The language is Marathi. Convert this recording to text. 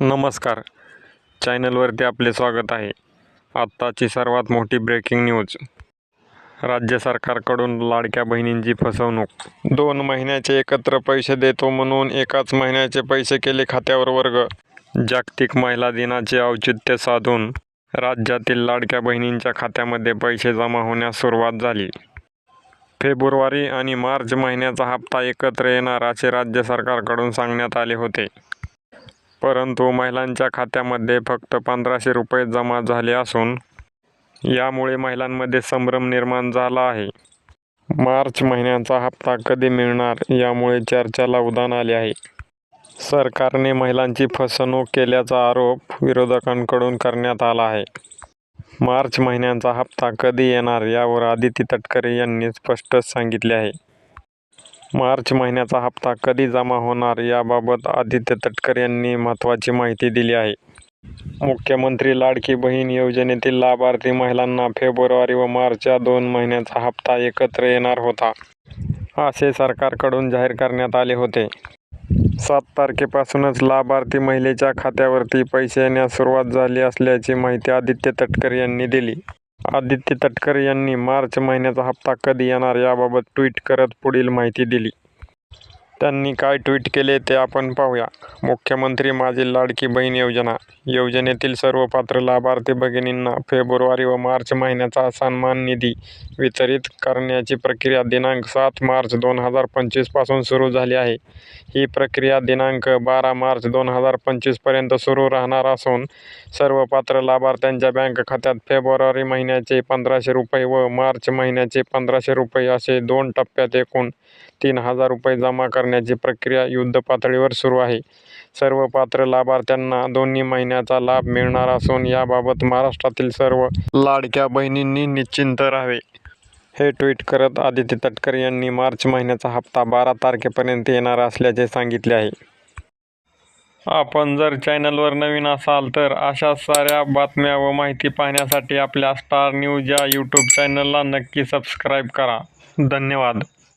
नमस्कार. चॅनलवरती आपले स्वागत आहे. आत्ताची सर्वात मोठी ब्रेकिंग न्यूज राज्य सरकारकडून लाडक्या बहिणींची फसवणूक. दोन महिन्याचे एकत्र पैसे देतो म्हणून एकाच महिन्याचे पैसे केले खात्यावर वर्ग. जागतिक महिला दिनाचे औचित्य साधून राज्यातील लाडक्या बहिणींच्या खात्यामध्ये पैसे जमा होण्यास सुरुवात झाली. फेब्रुवारी आणि मार्च महिन्याचा हप्ता एकत्र येणार असे राज्य सरकारकडून सांगण्यात आले होते. परंतु महिलांच्या खात्यामध्ये फक्त पंधराशे रुपये जमा झाले असून यामुळे महिलांमध्ये संभ्रम निर्माण झाला आहे. मार्च महिन्याचा हप्ता कधी मिळणार यामुळे चर्चेला उधाण आले आहे. सरकारने महिलांची फसवणूक केल्याचा आरोप विरोधकांकडून करण्यात आला आहे. मार्च महिन्याचा हप्ता कधी येणार यावर आदिती तटकरे यांनी स्पष्ट सांगितले आहे. मार्च महिन्याचा हप्ता कधी जमा होणार याबाबत आदित्य तटकर यांनी महत्त्वाची माहिती दिली आहे. मुख्यमंत्री लाडकी बहीण योजनेतील लाभार्थी महिलांना फेब्रुवारी व मार्च या दोन महिन्याचा हप्ता एकत्र येणार होता असे सरकारकडून जाहीर करण्यात आले होते. सात तारखेपासूनच लाभार्थी महिलेच्या खात्यावरती पैसे येण्यास सुरुवात झाली असल्याची माहिती आदित्य तटकर यांनी दिली. आदित्य तटकरे यांनी मार्च महिन्याचा हप्ता कधी येणार याबाबत ट्विट करत पुढील माहिती दिली. त्यांनी काय ट्विट केले ते आपण पाहूया. मुख्यमंत्री माझी लाडकी बहीण योजना. योजनेतील सर्व पात्र लाभार्थी भगिनींना फेब्रुवारी व मार्च महिन्याचा सन्मान निधी वितरित करण्याची प्रक्रिया दिनांक सात मार्च दोन हजार पंचवीसपासून सुरू झाली आहे. ही प्रक्रिया दिनांक बारा मार्च दोन हजार पंचवीसपर्यंत सुरू राहणार असून सर्व पात्र लाभार्थ्यांच्या बँक खात्यात फेब्रुवारी महिन्याचे पंधराशे रुपये व मार्च महिन्याचे पंधराशे रुपये असे दोन टप्प्यात एकूण तीन हजार रुपये जमा करण्याची प्रक्रिया युद्धपातळीवर सुरू आहे. सर्व पात्र लाभार्थ्यांना दोन्ही महिन्याचा लाभ मिळणार असून याबाबत महाराष्ट्रातील सर्व लाडक्या बहिणींनी निश्चिंत राहावे. हे ट्विट करत आदित्य तटकरे यांनी मार्च महिन्याचा हप्ता बारा तारखेपर्यंत येणार असल्याचे सांगितले आहे. आपण जर चॅनलवर नवीन असाल तर अशा साऱ्या बातम्या व माहिती पाहण्यासाठी आपल्या स्टार न्यूज या यूट्यूब चॅनलला नक्की सबस्क्राईब करा. धन्यवाद.